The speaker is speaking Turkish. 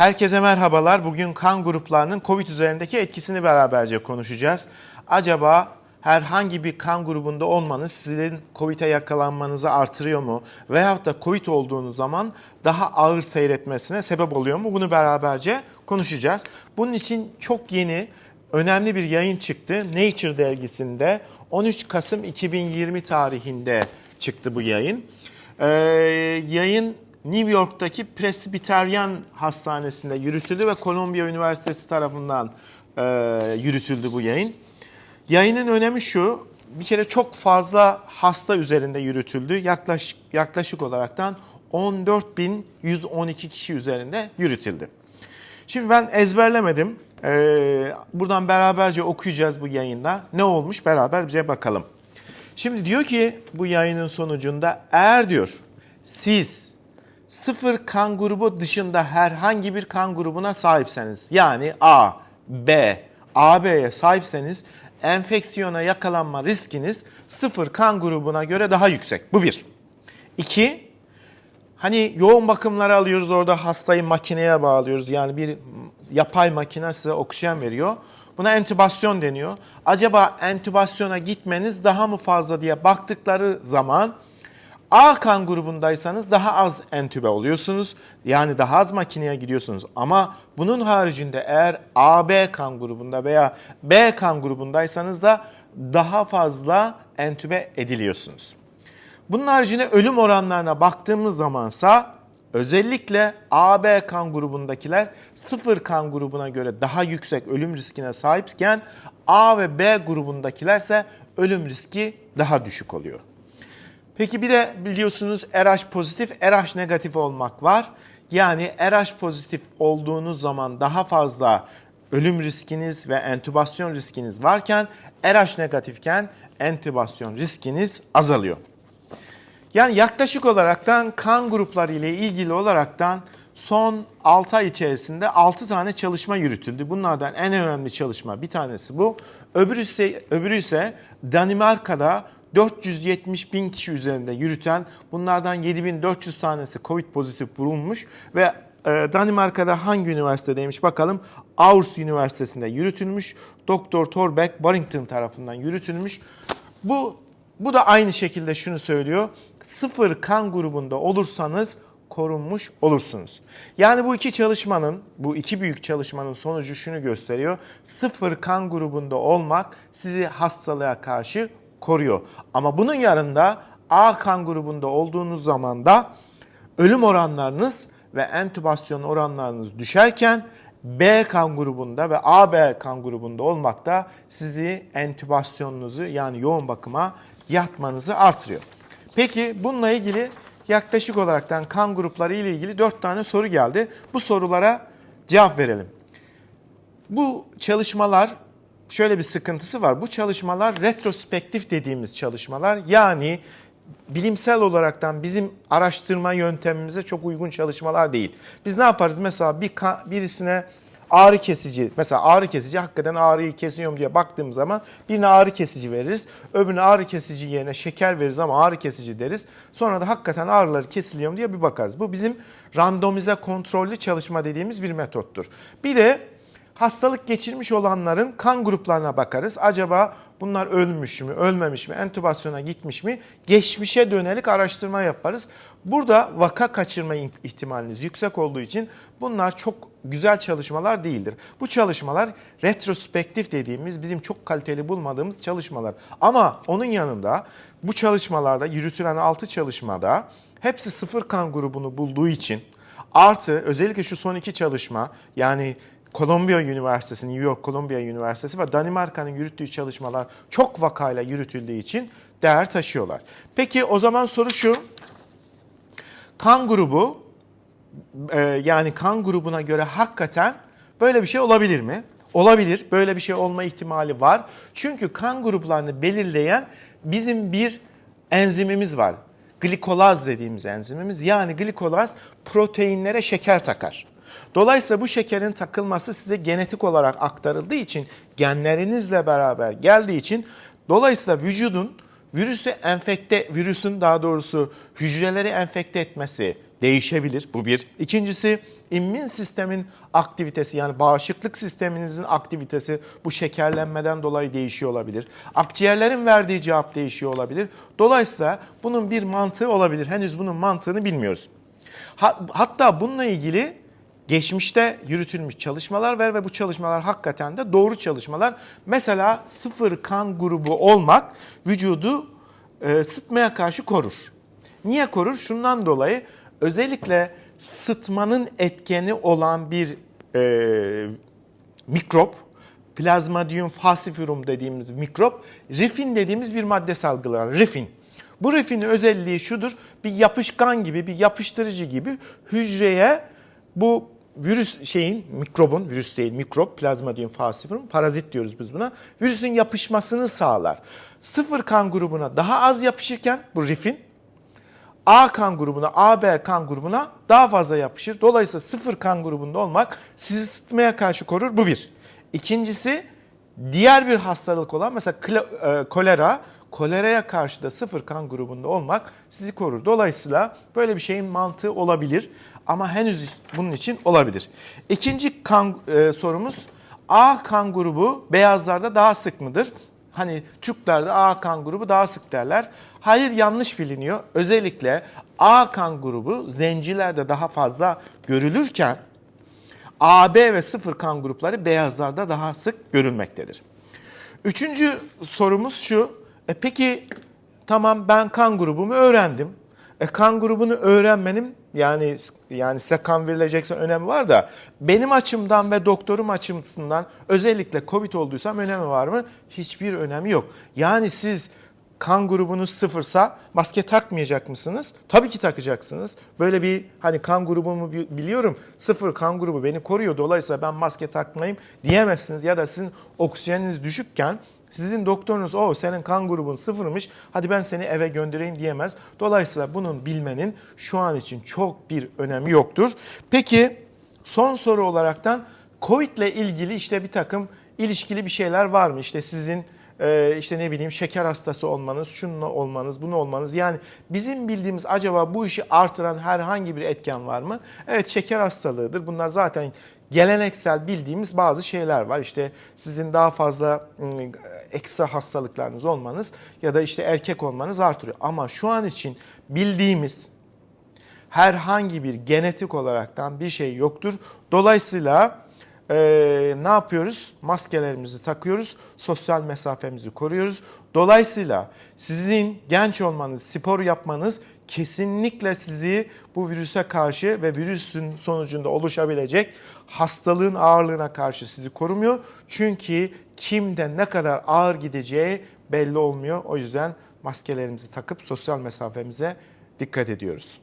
Herkese merhabalar. Bugün kan gruplarının COVID üzerindeki etkisini beraberce konuşacağız. Acaba herhangi bir kan grubunda olmanız sizin COVID'e yakalanmanızı artırıyor mu? Veyahut da COVID olduğunuz zaman daha ağır seyretmesine sebep oluyor mu? Bunu beraberce konuşacağız. Bunun için çok yeni, önemli bir yayın çıktı. Nature dergisinde 13 Kasım 2020 tarihinde çıktı bu yayın. Ee, yayın New York'taki Presbyterian Hastanesi'nde yürütüldü ve Columbia Üniversitesi tarafından e, yürütüldü bu yayın. Yayının önemi şu, bir kere çok fazla hasta üzerinde yürütüldü. Yaklaşık, yaklaşık olaraktan 14.112 kişi üzerinde yürütüldü. Şimdi ben ezberlemedim. Ee, buradan beraberce okuyacağız bu yayında. Ne olmuş beraberce bakalım. Şimdi diyor ki bu yayının sonucunda eğer diyor siz sıfır kan grubu dışında herhangi bir kan grubuna sahipseniz yani A, B, AB'ye sahipseniz enfeksiyona yakalanma riskiniz sıfır kan grubuna göre daha yüksek. Bu bir. İki, Hani yoğun bakımlara alıyoruz orada hastayı makineye bağlıyoruz. Yani bir yapay makine size oksijen veriyor. Buna entübasyon deniyor. Acaba entübasyona gitmeniz daha mı fazla diye baktıkları zaman A kan grubundaysanız daha az entübe oluyorsunuz. Yani daha az makineye gidiyorsunuz. Ama bunun haricinde eğer AB kan grubunda veya B kan grubundaysanız da daha fazla entübe ediliyorsunuz. Bunun haricinde ölüm oranlarına baktığımız zamansa özellikle AB kan grubundakiler sıfır kan grubuna göre daha yüksek ölüm riskine sahipken A ve B grubundakiler ise ölüm riski daha düşük oluyor. Peki bir de biliyorsunuz RH pozitif, RH negatif olmak var. Yani RH pozitif olduğunuz zaman daha fazla ölüm riskiniz ve entübasyon riskiniz varken RH negatifken entübasyon riskiniz azalıyor. Yani yaklaşık olaraktan kan grupları ile ilgili olaraktan son 6 ay içerisinde 6 tane çalışma yürütüldü. Bunlardan en önemli çalışma bir tanesi bu. Öbürü ise, öbürü ise Danimarka'da 470 bin kişi üzerinde yürüten bunlardan 7400 tanesi COVID pozitif bulunmuş ve e, Danimarka'da hangi üniversitedeymiş bakalım. Aarhus Üniversitesi'nde yürütülmüş. Doktor Torbeck Barrington tarafından yürütülmüş. Bu bu da aynı şekilde şunu söylüyor. Sıfır kan grubunda olursanız korunmuş olursunuz. Yani bu iki çalışmanın, bu iki büyük çalışmanın sonucu şunu gösteriyor. Sıfır kan grubunda olmak sizi hastalığa karşı koruyor. Ama bunun yanında A kan grubunda olduğunuz zaman da ölüm oranlarınız ve entübasyon oranlarınız düşerken B kan grubunda ve AB kan grubunda olmak da sizi entübasyonunuzu yani yoğun bakıma yatmanızı artırıyor. Peki bununla ilgili yaklaşık olaraktan kan grupları ile ilgili 4 tane soru geldi. Bu sorulara cevap verelim. Bu çalışmalar şöyle bir sıkıntısı var. Bu çalışmalar retrospektif dediğimiz çalışmalar. Yani bilimsel olaraktan bizim araştırma yöntemimize çok uygun çalışmalar değil. Biz ne yaparız? Mesela bir birisine ağrı kesici, mesela ağrı kesici hakikaten ağrıyı kesiyor mu diye baktığımız zaman birine ağrı kesici veririz. Öbürüne ağrı kesici yerine şeker veririz ama ağrı kesici deriz. Sonra da hakikaten ağrıları kesiliyor diye bir bakarız. Bu bizim randomize kontrollü çalışma dediğimiz bir metottur. Bir de hastalık geçirmiş olanların kan gruplarına bakarız. Acaba bunlar ölmüş mü, ölmemiş mi, entübasyona gitmiş mi? Geçmişe dönelik araştırma yaparız. Burada vaka kaçırma ihtimaliniz yüksek olduğu için bunlar çok güzel çalışmalar değildir. Bu çalışmalar retrospektif dediğimiz bizim çok kaliteli bulmadığımız çalışmalar. Ama onun yanında bu çalışmalarda yürütülen 6 çalışmada hepsi sıfır kan grubunu bulduğu için artı özellikle şu son iki çalışma yani Columbia Üniversitesi, New York Columbia Üniversitesi ve Danimarka'nın yürüttüğü çalışmalar çok vakayla yürütüldüğü için değer taşıyorlar. Peki o zaman soru şu. Kan grubu e, yani kan grubuna göre hakikaten böyle bir şey olabilir mi? Olabilir. Böyle bir şey olma ihtimali var. Çünkü kan gruplarını belirleyen bizim bir enzimimiz var. Glikolaz dediğimiz enzimimiz. Yani glikolaz proteinlere şeker takar. Dolayısıyla bu şekerin takılması size genetik olarak aktarıldığı için genlerinizle beraber geldiği için dolayısıyla vücudun virüsü enfekte, virüsün daha doğrusu hücreleri enfekte etmesi değişebilir. Bu bir. İkincisi immün sistemin aktivitesi yani bağışıklık sisteminizin aktivitesi bu şekerlenmeden dolayı değişiyor olabilir. Akciğerlerin verdiği cevap değişiyor olabilir. Dolayısıyla bunun bir mantığı olabilir. Henüz bunun mantığını bilmiyoruz. Ha- Hatta bununla ilgili geçmişte yürütülmüş çalışmalar var ve bu çalışmalar hakikaten de doğru çalışmalar. Mesela sıfır kan grubu olmak vücudu e, sıtmaya karşı korur. Niye korur? Şundan dolayı özellikle sıtmanın etkeni olan bir e, mikrop, Plasmodium falciparum dediğimiz mikrop, rifin dediğimiz bir madde salgılar. Rifin. Bu rifin özelliği şudur, bir yapışkan gibi, bir yapıştırıcı gibi hücreye bu virüs şeyin, mikrobun, virüs değil mikrop, Plasmodium falciparum, parazit diyoruz biz buna, virüsün yapışmasını sağlar. Sıfır kan grubuna daha az yapışırken bu rifin, A kan grubuna, AB kan grubuna daha fazla yapışır. Dolayısıyla sıfır kan grubunda olmak sizi sıtmaya karşı korur. Bu bir. İkincisi diğer bir hastalık olan mesela e, kolera, koleraya karşı da sıfır kan grubunda olmak sizi korur. Dolayısıyla böyle bir şeyin mantığı olabilir ama henüz bunun için olabilir. İkinci kan e, sorumuz A kan grubu beyazlarda daha sık mıdır? Hani Türklerde A kan grubu daha sık derler. Hayır yanlış biliniyor. Özellikle A kan grubu zencilerde daha fazla görülürken AB ve sıfır kan grupları beyazlarda daha sık görülmektedir. Üçüncü sorumuz şu. E peki tamam ben kan grubumu öğrendim. E kan grubunu öğrenmenin yani yani size kan verilecekse önemi var da benim açımdan ve doktorum açısından özellikle Covid olduysam önemi var mı? Hiçbir önemi yok. Yani siz kan grubunuz sıfırsa maske takmayacak mısınız? Tabii ki takacaksınız. Böyle bir hani kan grubumu bi- biliyorum sıfır kan grubu beni koruyor dolayısıyla ben maske takmayayım diyemezsiniz. Ya da sizin oksijeniniz düşükken sizin doktorunuz o senin kan grubun sıfırmış hadi ben seni eve göndereyim diyemez. Dolayısıyla bunun bilmenin şu an için çok bir önemi yoktur. Peki son soru olaraktan Covid ile ilgili işte bir takım ilişkili bir şeyler var mı? İşte sizin e, işte ne bileyim şeker hastası olmanız, şununla olmanız, bunu olmanız. Yani bizim bildiğimiz acaba bu işi artıran herhangi bir etken var mı? Evet şeker hastalığıdır. Bunlar zaten geleneksel bildiğimiz bazı şeyler var. İşte sizin daha fazla ım, ekstra hastalıklarınız olmanız ya da işte erkek olmanız artırıyor. Ama şu an için bildiğimiz herhangi bir genetik olaraktan bir şey yoktur. Dolayısıyla eee, ne yapıyoruz? Maskelerimizi takıyoruz, sosyal mesafemizi koruyoruz. Dolayısıyla sizin genç olmanız, spor yapmanız kesinlikle sizi bu virüse karşı ve virüsün sonucunda oluşabilecek hastalığın ağırlığına karşı sizi korumuyor. Çünkü kimde ne kadar ağır gideceği belli olmuyor. O yüzden maskelerimizi takıp sosyal mesafemize dikkat ediyoruz.